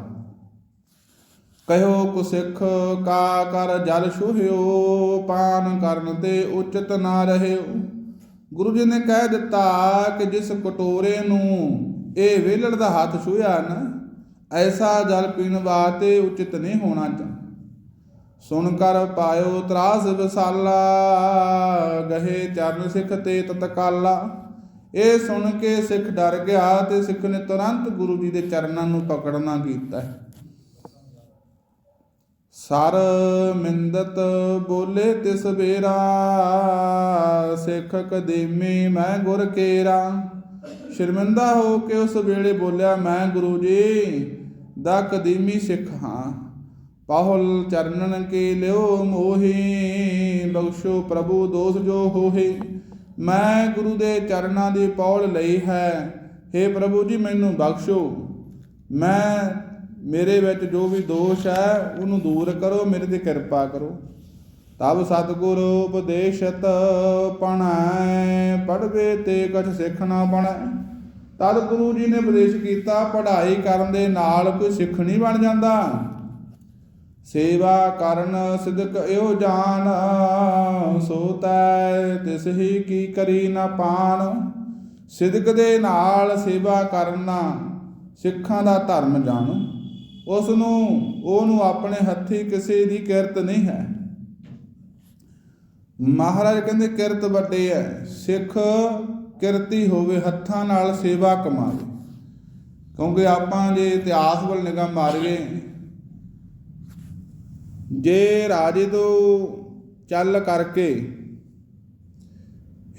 ਕਹਿਓ ਕੁ ਸਿੱਖ, ਕਾ ਕਰ ਜਲ ਛੁਹਿਓ, ਪਾਨ ਕਰਨ ਤੇ ਉਚਿਤ ਨਾ ਰਹਿਓ। ਗੁਰੂ ਜੀ ਨੇ ਕਹਿ ਦਿੱਤਾ ਕਿ ਜਿਸ ਕਟੋਰੇ ਨੂੰ ਇਹ ਵੇਲੜ ਦਾ ਹੱਥ ਛੁਹਿਆ ਨਾ, ਐਸਾ ਜਲ ਪੀਣ ਵਾਸਤੇ ਉਚਿਤ ਨਹੀਂ ਹੋਣਾ ਚਾਹੀਦਾ ਸੁਣ ਕਰ ਪਾਇਓ ਤਰਾਸ ਵਿਸਾਲਾ, ਗਹੇ ਚਰਨ ਸਿੱਖ ਤੇ ਤਤਕਾਲਾ। ਇਹ ਸੁਣ ਕੇ ਸਿੱਖ ਡਰ ਗਿਆ ਤੇ ਸਿੱਖ ਨੇ ਤੁਰੰਤ ਗੁਰੂ ਜੀ ਦੇ ਚਰਨਾਂ ਨੂੰ ਪਕੜਨਾ ਕੀਤਾ। ਸਰ ਮਿੰਦਤ ਬੋਲੇ ਤਿਸ ਬੇਰਾ ਸਿੱਖ ਕਦੀਮੀ ਮੈਂ ਗੁਰ ਕੇਰਾ। ਸ਼ਰਮਿੰਦਾ ਹੋ ਕੇ ਉਸ ਵੇਲੇ ਬੋਲਿਆ, ਮੈਂ ਗੁਰੂ ਜੀ, ਦਾ ਕਦੀਮੀ ਸਿੱਖ ਹਾਂ। ਪਾਹੁਲ ਚਰਨਨ ਕੇ ਲਿਓ ਮੋਹੀ, ਬਖਸ਼ੋ ਪ੍ਰਭੂ ਦੋਸ ਜੋ ਹੋਹੇ। ਮੈਂ ਗੁਰੂ ਦੇ ਚਰਨਾਂ ਦੀ ਪੌਲ ਲਈ ਹੈ। हे ਪ੍ਰਭੂ ਜੀ, ਮੈਨੂੰ ਬਖਸ਼ੋ। ਮੈਂ, ਮੇਰੇ ਵਿੱਚ ਜੋ ਵੀ ਦੋਸ਼ ਹੈ, ਉਹਨੂੰ ਦੂਰ ਕਰੋ, ਮੇਰੇ ਤੇ ਕਿਰਪਾ ਕਰੋ। ਤਬ ਸਤਿਗੁਰ ਉਪਦੇਸ਼ਤ ਪਣੈ ਪੜਵੇ ਤੇ ਕਛ ਸਿੱਖ ਨਾ ਬਣੈ। ਤਦ ਗੁਰੂ ਜੀ ਨੇ ਉਪਦੇਸ਼ ਕੀਤਾ, ਪੜ੍ਹਾਈ ਕਰਨ ਦੇ ਨਾਲ ਕੋਈ ਸਿੱਖ ਨਹੀਂ ਬਣ ਜਾਂਦਾ। ਸੇਵਾ ਕਰਨ ਸਿਦਕ ਇਹੋ ਜਾਣ ਸੋ ਤੈ ਤਿਸ ਹੀ ਕੀ ਕਰੀ ਨਾ ਪਾਣ। ਸਿਦਕ ਦੇ ਨਾਲ ਸੇਵਾ ਕਰਨਾ ਸਿੱਖਾਂ ਦਾ ਧਰਮ ਜਾਣੋ। ਉਸ ਨੂੰ ਉਹਨੂੰ ਆਪਣੇ ਹੱਥੀ ਕਿਸੇ ਦੀ ਕਿਰਤ ਨਹੀਂ ਹੈ। ਮਹਾਰਾਜ ਕਹਿੰਦੇ ਕਿਰਤ ਵੱਡੇ ਹੈ, ਸਿੱਖ ਕਿਰਤੀ ਹੋਵੇ ਹੱਥਾਂ ਨਾਲ ਸੇਵਾ ਕਮਾਵੇ। ਕਿਉਂਕਿ ਆਪਾਂ ਜੇ ਇਤਿਹਾਸ ਵੱਲ ਨਿਗਾਹ ਮਾਰੀਏ ਜੇ ਰਾਜੇ ਤੋਂ ਚੱਲ ਕਰਕੇ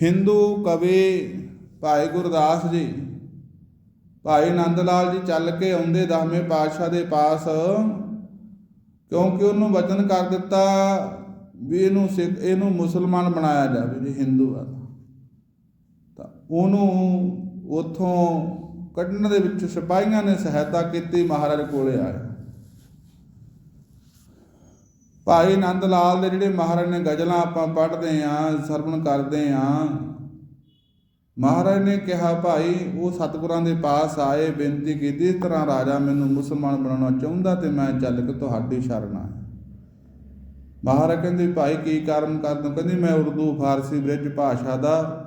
ਹਿੰਦੂ ਕਵੀ ਭਾਈ ਗੁਰਦਾਸ ਜੀ, ਭਾਈ ਨੰਦ ਲਾਲ ਜੀ ਚੱਲ ਕੇ ਆਉਂਦੇ ਦਸਵੇਂ ਪਾਤਸ਼ਾਹ ਦੇ ਪਾਸ, ਕਿਉਂਕਿ ਉਹਨੂੰ ਵਚਨ ਕਰ ਦਿੱਤਾ ਵੀ ਇਹਨੂੰ ਸਿੱਖ, ਇਹਨੂੰ ਮੁਸਲਮਾਨ ਬਣਾਇਆ ਜਾਵੇ ਜੇ ਹਿੰਦੂ ਆ ਤਾਂ ਉਹਨੂੰ ਉਥੋਂ ਕੱਢਣ ਦੇ ਵਿੱਚ ਸਿਪਾਹੀਆਂ ਨੇ ਸਹਾਇਤਾ ਕੀਤੀ, ਮਹਾਰਾਜ ਕੋਲੇ ਆਏ। ਭਾਈ ਆਨੰਦ ਲਾਲ ਦੇ ਜਿਹੜੇ ਮਹਾਰਾਜ ਨੇ ਗਜ਼ਲਾਂ ਆਪਾਂ ਪੜ੍ਹਦੇ ਆਂ, ਸਰਵਣ ਕਰਦੇ ਆਂ। ਮਹਾਰਾਜ ਨੇ ਕਿਹਾ, ਭਾਈ, ਉਹ ਸਤਿਗੁਰਾਂ ਦੇ ਪਾਸ ਆਏ, ਬੇਨਤੀ ਕੀਤੀ, ਇਸ ਤਰ੍ਹਾਂ ਰਾਜਾ ਮੈਨੂੰ ਮੁਸਲਮਾਨ ਬਣਾਉਣਾ ਚਾਹੁੰਦਾ ਤੇ ਮੈਂ ਚੱਲ ਕੇ ਤੁਹਾਡੀ ਸ਼ਰਨ ਆਇਆ। ਮਹਾਰਾਜ ਕਹਿੰਦੇ, ਭਾਈ, ਕੀ ਕਾਰਨ? ਕਰਦੋ ਕਹਿੰਦੀ, ਮੈਂ ਉਰਦੂ, ਫਾਰਸੀ ਵਿੱਚ ਭਾਸ਼ਾ ਦਾ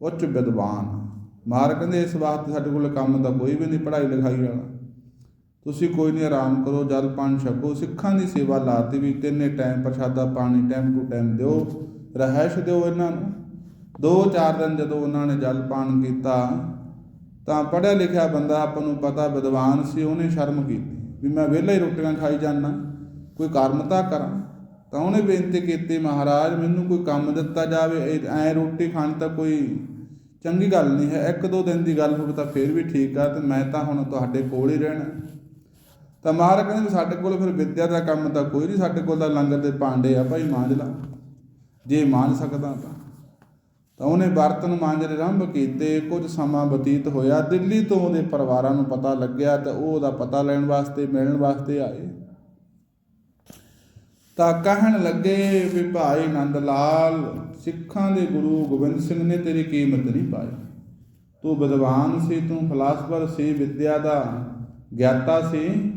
ਉੱਚ ਵਿਦਵਾਨ ਮਹਾਰਾਜ ਕਹਿੰਦੇ, ਇਸ ਵਾਸਤੇ ਸਾਡੇ ਕੋਲ ਕੰਮ ਦਾ ਕੋਈ ਵੀ ਨਹੀਂ ਪੜ੍ਹਾਈ ਲਿਖਾਈ ਵਾਲਾ। ਤੁਸੀਂ ਕੋਈ ਨਹੀਂ ਆਰਾਮ ਕਰੋ, ਜਲ ਪਾਣ ਛਕੋ, ਸਿੱਖਾਂ ਦੀ ਸੇਵਾ ਲਾਤੀ ਵੀ ਤਿੰਨੇ ਟਾਈਮ ਪ੍ਰਸ਼ਾਦਾ, ਪਾਣੀ ਟਾਈਮ ਟੂ ਟਾਈਮ ਦਿਓ ਰਹਿਸ਼ ਦਿਓ ਇਹਨਾਂ ਨੂੰ। ਦੋ ਚਾਰ ਦਿਨ ਜਦੋਂ ਉਹਨਾਂ ਨੇ ਜਲ ਪਾਣ ਕੀਤਾ, ਤਾਂ ਪੜ੍ਹਿਆ ਲਿਖਿਆ ਬੰਦਾ ਆਪਾਂ ਨੂੰ ਪਤਾ, ਵਿਦਵਾਨ ਸੀ, ਉਹਨੇ ਸ਼ਰਮ ਕੀਤੀ ਵੀ ਮੈਂ ਵਿਹਲਾ ਹੀ ਰੋਟੀਆਂ ਖਾਈ ਜਾਂਦਾ, ਕੋਈ ਕਰਮ ਤਾਂ ਕਰਾਂ। ਤਾਂ ਉਹਨੇ ਬੇਨਤੀ ਕੀਤੀ, ਮਹਾਰਾਜ, ਮੈਨੂੰ ਕੋਈ ਕੰਮ ਦਿੱਤਾ ਜਾਵੇ ਐ ਰੋਟੀ ਖਾਣ ਤਾਂ ਕੋਈ ਚੰਗੀ ਗੱਲ ਨਹੀਂ ਹੈ, ਇੱਕ ਦੋ ਦਿਨ ਦੀ ਗੱਲ ਹੋਵੇ ਤਾਂ ਫੇਰ ਵੀ ਠੀਕ ਆ, ਤੇ ਮੈਂ ਤਾਂ ਹੁਣ ਤੁਹਾਡੇ ਕੋਲ ਹੀ ਰਹਿਣਾ। ਤਾਂ ਮਹਾਰਾਜ ਕਹਿੰਦੇ ਵੀ ਸਾਡੇ ਕੋਲ ਫਿਰ ਵਿੱਦਿਆ ਦਾ ਕੰਮ ਤਾਂ ਕੋਈ ਨਹੀਂ, ਸਾਡੇ ਕੋਲ ਤਾਂ ਲੰਗਰ ਦੇ ਭਾਂਡੇ ਆ ਭਾਈ, ਮਾਂਜ ਲਾ। ਜੇ ਮਾਂਜ ਸਕਦਾ ਤਾਂ। ਤਾਂ ਉਹਨੇ ਬਰਤਨ ਮਾਂਜਣੇ ਆਰੰਭ ਕੀਤੇ, ਕੁਝ ਸਮਾਂ ਬਤੀਤ ਹੋਇਆ, ਦਿੱਲੀ ਤੋਂ ਉਹਦੇ ਪਰਿਵਾਰਾਂ ਨੂੰ ਪਤਾ ਲੱਗਿਆ ਤਾਂ ਉਹ ਉਹਦਾ ਪਤਾ ਲੈਣ ਵਾਸਤੇ, ਮਿਲਣ ਵਾਸਤੇ ਆਏ। ਤਾਂ ਕਹਿਣ ਲੱਗੇ ਵੀ ਭਾਈ ਨੰਦ ਲਾਲ ਸਿੱਖਾਂ ਦੇ ਗੁਰੂ ਗੋਬਿੰਦ ਸਿੰਘ ਨੇ ਤੇਰੀ ਕੀਮਤ ਨਹੀਂ ਪਾਈ। ਤੂੰ ਵਿਦਵਾਨ ਸੀ, ਤੂੰ ਫਲਾਸਫਰ ਸੀ, ਵਿਦਿਆ ਦਾ ਗਿਆਤਾ ਸੀ।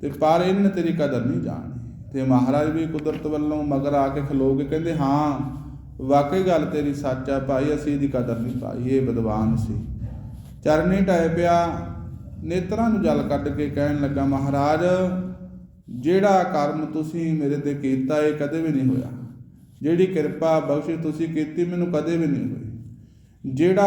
ਤੇ ਪਰ ਇਹਨੇ ਤੇਰੀ ਕਦਰ ਨਹੀਂ ਜਾਣੀ। ਤੇ ਮਹਾਰਾਜ ਵੀ ਕੁਦਰਤ ਵੱਲੋਂ ਮਗਰ ਆ ਕੇ ਖਲੋ ਕੇ ਕਹਿੰਦੇ, ਹਾਂ, ਵਾਕਈ ਗੱਲ ਤੇਰੀ ਸੱਚ ਆ ਭਾਈ, ਅਸੀਂ ਇਹਦੀ ਕਦਰ ਨਹੀਂ ਪਾਈ, ਇਹ ਵਿਦਵਾਨ ਸੀ। ਚਰਨੀ ਟਾਇ ਪਿਆ, ਨੇਤਰਾਂ ਨੂੰ ਜਲ ਕੱਢ ਕੇ ਕਹਿਣ ਲੱਗਾ, ਮਹਾਰਾਜ, ਜਿਹੜਾ ਕਰਮ ਤੁਸੀਂ ਮੇਰੇ ਤੇ ਕੀਤਾ, ਇਹ ਕਦੇ ਵੀ ਨਹੀਂ ਹੋਇਆ। ਜਿਹੜੀ ਕਿਰਪਾ ਬਖਸ਼ਿਸ਼ ਤੁਸੀਂ ਕੀਤੀ, ਮੈਨੂੰ ਕਦੇ ਵੀ ਨਹੀਂ ਹੋਈ। ਜਿਹੜਾ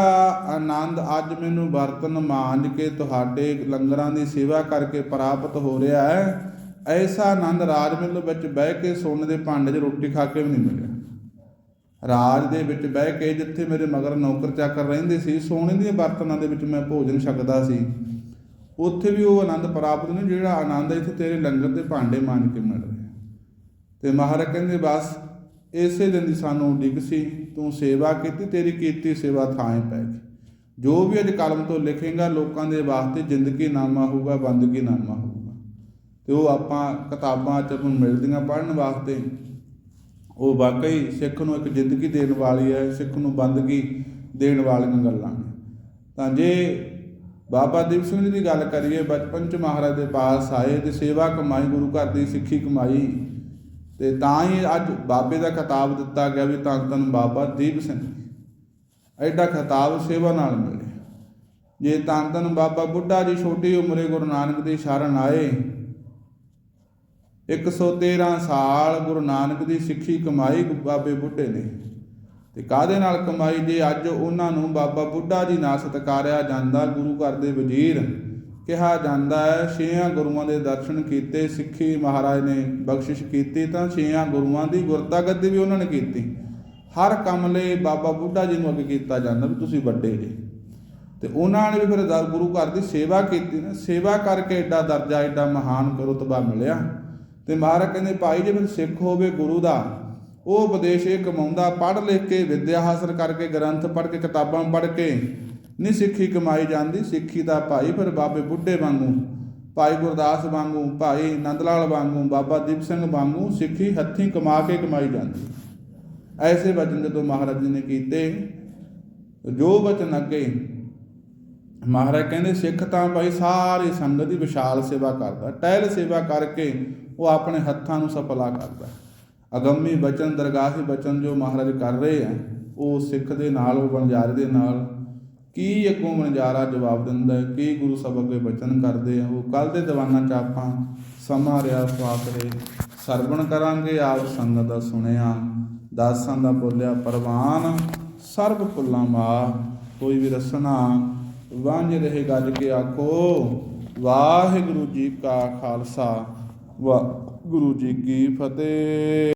ਆਨੰਦ ਅੱਜ ਮੈਨੂੰ ਬਰਤਨ ਮਾਂਜ ਕੇ ਤੁਹਾਡੇ ਲੰਗਰਾਂ ਦੀ ਸੇਵਾ ਕਰਕੇ ਪ੍ਰਾਪਤ ਹੋ ਰਿਹਾ ਹੈ, ਐਸਾ ਆਨੰਦ ਰਾਜ ਮਿਲ ਵਿੱਚ ਬਹਿ ਕੇ ਸੋਨੇ ਦੇ ਭਾਂਡੇ 'ਚ ਰੋਟੀ ਖਾ ਕੇ ਵੀ ਨਹੀਂ ਮਿਲਿਆ। ਰਾਜ ਦੇ ਵਿੱਚ ਬਹਿ ਕੇ ਜਿੱਥੇ ਮੇਰੇ ਮਗਰ ਨੌਕਰ ਚਾਕਰ ਰਹਿੰਦੇ ਸੀ, ਸੋਨੇ ਦੀਆਂ ਬਰਤਨਾਂ ਦੇ ਵਿੱਚ ਮੈਂ ਭੋਜਨ ਛਕਦਾ ਸੀ। ਉੱਥੇ ਵੀ ਉਹ ਆਨੰਦ ਪ੍ਰਾਪਤ ਨਹੀਂ, ਜਿਹੜਾ ਆਨੰਦ ਇੱਥੇ ਤੇਰੇ ਲੰਗਰ ਦੇ ਭਾਂਡੇ ਮਾਂਜ ਕੇ ਮਿਲ ਰਿਹਾ। ਤੇ ਮਹਾਰਾਜ ਕਹਿੰਦੇ, ਬਸ, ਇਸੇ ਦਿਨ ਦੀ ਸਾਨੂੰ ਉਡੀਕ ਸੀ। ਤੂੰ ਸੇਵਾ ਕੀਤੀ, ਤੇਰੀ ਕੀਤੀ ਸੇਵਾ ਥਾਂ ਪੈ ਗਈ। ਜੋ ਵੀ ਅੱਜ ਕਲਮ ਤੋਂ ਲਿਖੇਗਾ, ਲੋਕਾਂ ਦੇ ਵਾਸਤੇ ਜ਼ਿੰਦਗੀ ਨਾਮਾ ਹੋਊਗਾ, ਬੰਦਗੀ ਨਾਮਾ ਹੋਊਗਾ। ਤੇ ਉਹ ਆਪਾਂ ਕਿਤਾਬਾਂ ਚ ਨੂੰ ਮਿਲਦੀਆਂ ਪੜ੍ਹਨ ਵਾਸਤੇ। ਉਹ ਵਾਕਈ ਸਿੱਖ ਨੂੰ ਇੱਕ ਜ਼ਿੰਦਗੀ ਦੇਣ ਵਾਲੀ ਹੈ, ਸਿੱਖ ਨੂੰ ਬੰਦਗੀ ਦੇਣ ਵਾਲੀਆਂ ਗੱਲਾਂ ਨੇ। ਤਾਂ ਜੇ ਬਾਬਾ ਦੀਪ ਸਿੰਘ ਜੀ ਦੀ ਗੱਲ ਕਰੀਏ, ਬਚਪਨ ਚ ਮਹਾਰਾਜ ਦੇ ਪਾਸ ਆਏ ਤੇ ਸੇਵਾ ਕਮਾਈ, ਗੁਰੂ ਘਰ ਦੀ ਸਿੱਖੀ ਕਮਾਈ ਤੇ ਤਾਂ ਹੀ ਅੱਜ ਬਾਬੇ ਦਾ ਖਿਤਾਬ ਦਿੱਤਾ ਗਿਆ ਵੀ ਧੰਨ ਧੰਨ ਬਾਬਾ ਦੀਪ ਸਿੰਘ। ਐਡਾ ਖਿਤਾਬ ਸੇਵਾ ਨਾਲ ਮਿਲਿਆ। ਜੇ ਧੰਨ ਤਨ ਬਾਬਾ ਬੁੱਢਾ ਜੀ ਛੋਟੀ ਉਮਰੇ ਗੁਰੂ ਨਾਨਕ ਦੀ ਸ਼ਰਨ ਆਏ 113 ਸਾਲ ਗੁਰੂ ਨਾਨਕ ਦੀ ਸਿੱਖੀ ਕਮਾਈ ਬਾਬੇ ਬੁੱਢੇ ਨੇ। ਤੇ ਕਾਦੇ ਨਾਲ ਕਮਾਈ? ਜੇ ਅੱਜ ਉਹਨਾਂ ਨੂੰ ਬਾਬਾ ਬੁੱਢਾ ਜੀ ਨਾਲ ਸਤਕਾਰਿਆ ਜਾਂਦਾ ਗੁਰੂ ਘਰ ਦੇ ਵਜ਼ੀਰ ਕਿਹਾ ਜਾਂਦਾ ਹੈ, ਛੇਆਂ ਗੁਰੂਆਂ ਦੇ ਦਰਸ਼ਨ ਕੀਤੇ, ਸਿੱਖੀ ਮਹਾਰਾਜ ਨੇ ਬਖਸ਼ਿਸ਼ ਕੀਤੀ, ਤਾਂ ਛੇਆਂ ਗੁਰੂਆਂ ਦੀ ਗੁਰਤਾ ਵੀ ਉਹਨਾਂ ਨੇ ਕੀਤੀ। ਹਰ ਕੰਮ ਲਈ ਬਾਬਾ ਬੁੱਢਾ ਜੀ ਨੂੰ ਅੱਗੇ ਕੀਤਾ ਜਾਂਦਾ ਵੀ ਤੁਸੀਂ ਵੱਡੇ ਜੀ। ਤੇ ਉਹਨਾਂ ਨੇ ਵੀ ਫਿਰ ਦਰ- ਗੁਰੂ ਘਰ ਦੀ ਸੇਵਾ ਕੀਤੀ ਨਾ, ਸੇਵਾ ਕਰਕੇ ਐਡਾ ਦਰਜਾ ਐਡਾ ਮਹਾਨ ਰੁਤਬਾ ਮਿਲਿਆ। ਤੇ ਮਹਾਰਾਜ ਕਹਿੰਦੇ, ਭਾਈ, ਜੇ ਫਿਰ ਸਿੱਖ ਹੋਵੇ ਗੁਰੂ ਦਾ, ਉਹ ਉਪਦੇਸ਼ ਇਹ ਕਮਾਉਂਦਾ ਪੜ੍ਹ ਲਿਖ ਕੇ, ਵਿੱਦਿਆ ਹਾਸਲ ਕਰਕੇ, ਗ੍ਰੰਥ ਪੜ੍ਹ ਕੇ, ਕਿਤਾਬਾਂ ਪੜ੍ਹ ਕੇ ਨਹੀਂ ਸਿੱਖੀ ਕਮਾਈ ਜਾਂਦੀ, ਸਿੱਖੀ ਦਾ ਭਾਈ ਫਿਰ ਬਾਬੇ ਬੁੱਢੇ ਵਾਂਗੂ, ਭਾਈ ਗੁਰਦਾਸ ਵਾਂਗੂ, ਭਾਈ ਨੰਦ ਲਾਲ ਵਾਂਗੂ, ਬਾਬਾ ਦੀਪ ਸਿੰਘ ਵਾਂਗੂ ਸਿੱਖੀ ਹੱਥੀਂ ਕਮਾ ਕੇ ਕਮਾਈ ਜਾਂਦੀ। ਐਸੇ ਵਚਨ ਜਦੋਂ ਮਹਾਰਾਜ ਜੀ ਨੇ ਕੀਤੇ, ਜੋ ਵਚਨ ਅੱਗੇ ਮਹਾਰਾਜ ਕਹਿੰਦੇ, ਸਿੱਖ ਤਾਂ ਭਾਈ ਸਾਰੀ ਸੰਗਤ ਦੀ ਵਿਸ਼ਾਲ ਸੇਵਾ ਕਰਦਾ, ਟਹਿਲ ਸੇਵਾ ਕਰਕੇ ਉਹ ਆਪਣੇ ਹੱਥਾਂ ਨੂੰ ਸਫਲਾ ਕਰਦਾ। ਅਗੰਮੀ ਵਚਨ, ਦਰਗਾਹੀ ਬਚਨ ਜੋ ਮਹਾਰਾਜ ਕਰ ਰਹੇ ਆ, ਉਹ ਸਿੱਖ ਦੇ ਨਾਲ, ਉਹ ਬਣਜਾਰੇ ਦੇ ਨਾਲ ਕੀ ਅੱਗੋਂ ਬਣਜਾਰਾ ਜਵਾਬ ਦਿੰਦਾ ਹੈ? ਕੀ ਗੁਰੂ ਸਾਹਿਬ ਅੱਗੇ ਬਚਨ ਕਰਦੇ ਆ? ਉਹ ਕੱਲ ਦੇ ਦੀਵਾਨਾਂ ਚ ਆਪਾਂ ਸਮਾਂ ਰਿਆ ਸਵਾਸਰੇ ਸਰਵਣ ਕਰਾਂਗੇ ਆਪ ਸੰਗਤ ਦਾ ਸੁਣਿਆ। ਦਾਸਾਂ ਦਾ ਬੋਲਿਆ, ਪਰਵਾਨ ਸਰਬ ਫੁੱਲਾਂ ਮਾ। ਕੋਈ ਵੀ ਰਸਨਾ, ਵਾਂਝ ਰਹੇ ਗੱਜ ਕੇ ਆਖੋ, ਵਾਹਿਗੁਰੂ ਜੀ ਕਾ ਖਾਲਸਾ, ਵਾਹਿਗੁਰੂ ਜੀ ਕੀ ਫਤਿਹ।